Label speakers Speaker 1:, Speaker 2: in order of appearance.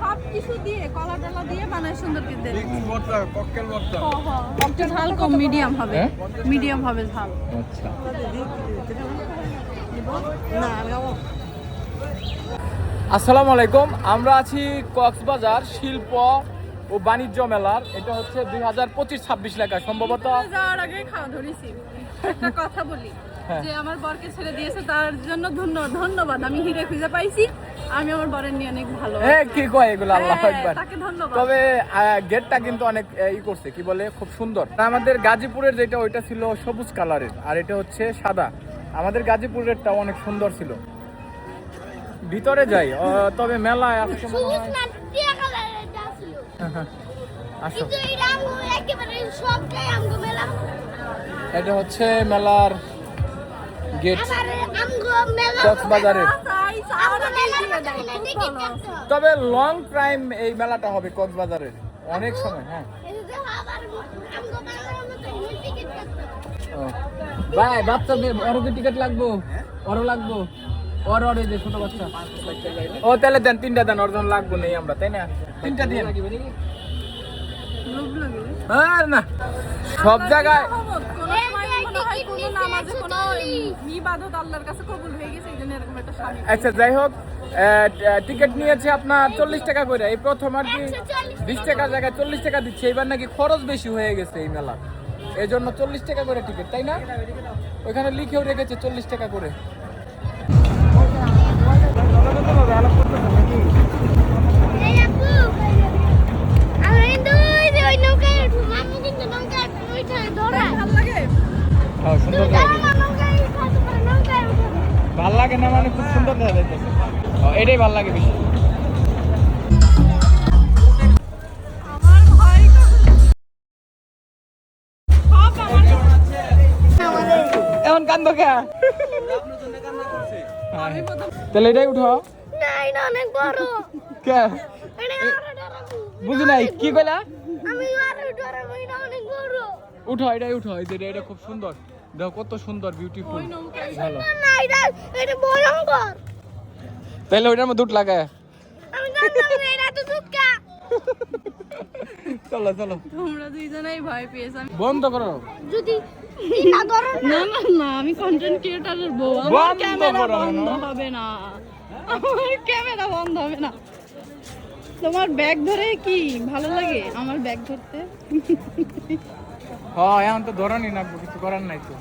Speaker 1: সব কিছু দিয়ে কলা টলা দিয়ে বানায় সুন্দর কিন্তু একটু ঝাল কম মিডিয়াম হবে।
Speaker 2: হ্যাঁ?
Speaker 1: মিডিয়াম হবে ঝাল।
Speaker 2: আচ্ছা। আসসালামু আলাইকুম আমরা আছি কক্সবাজার শিল্প ও বাণিজ্য মেলার। এটা হচ্ছে দুই হাজার পঁচিশ ছাব্বিশ লেখা সম্ভবত
Speaker 1: যাওয়ার আগে খাওয়া ধরেছি। একটা কথা বলি
Speaker 2: হ্যাঁ।
Speaker 1: যে আমার বরকে ছেড়ে দিয়েছে তার জন্য ধন্য ধন্যবাদ। আমি হিরে খুঁজে পাইছি। আমি আমার বরের নিয়ে অনেক ভালো
Speaker 2: হ্যাঁ কি কয় এগুলো আল্লাহ
Speaker 1: হ্যাঁ,
Speaker 2: একবার। তবে গেটটা কিন্তু অনেক ই করছে কি বলে খুব সুন্দর। আমাদের গাজীপুরের যেটা ওইটা ছিল সবুজ কালারের আর এটা হচ্ছে সাদা। আমাদের গাজীপুরেরটা অনেক সুন্দর ছিল। ভিতরে যাই তবে মেলায় আজকে
Speaker 3: সবুজ
Speaker 2: হয়-
Speaker 3: এটা
Speaker 2: আসো।
Speaker 3: এটা আমগো একেবারে সবটাই আমগো মেলা।
Speaker 2: এটা হচ্ছে মেলার গেট কক্সবাজারের। তবে লং টাইম এই মেলাটা হবে কক্সবাজারের। অনেক সময় হ্যাঁ। ভাই, বাচ্চা কি টিকিট লাগবো? ওরও লাগবো? ওর ওর যে ছোট বাচ্চা। ও, তাহলে দেন, তিনটা দেন, ওর যখন লাগবো নেই আমরা, তাই না? তিনটা দিয়ে
Speaker 1: লাগে।
Speaker 2: না। সব জায়গায়
Speaker 1: মনে হয় হয়ে
Speaker 2: আচ্ছা যাই হোক টিকিট নিয়েছে আপনার চল্লিশ টাকা করে। এই প্রথম আর কি বিশ টাকা জায়গায় চল্লিশ টাকা দিচ্ছে। এবার নাকি খরচ বেশি হয়ে গেছে এই মেলা। এই জন্য চল্লিশ টাকা করে টিকিট তাই না? ওইখানে লিখেও রেখেছে চল্লিশ টাকা করে। হ্যাঁ সুন্দর ভালো লাগে না মানে খুব সুন্দর দেখা যাইতেছে এটাই ভালো লাগে বেশি। এখন কান্দ কে? তাহলে এটাই উঠো কে? কইলা? উঠো এটাই উঠো এই যে এটা- এটা খুব সুন্দর। দেখো কত সুন্দর বিউটিফুল ভালো।
Speaker 3: না এটা এটা ভয়ঙ্কর
Speaker 2: তাহলে ওইটার মধ্যে উঠ লাগায়।
Speaker 3: আমি জানতাম না এটা তো দুঃখা
Speaker 2: চলো চলো।
Speaker 1: তোমরা দুইজনেই ভয় পেয়েছ আমি
Speaker 2: বন্ধ করো।
Speaker 3: যদি এটা ধরো
Speaker 1: না। না না আমি কন্টেন্ট ক্রিয়েটরের বউ। আমার ক্যামেরা বন্ধ হবে না। আমার ক্যামেরা বন্ধ হবে না। তোমার ব্যাগ ধরে কি ভালো লাগে আমার ব্যাগ ধরতে?
Speaker 2: হ্যাঁ এখন তো ধরনি না কিছু করার নাই তো।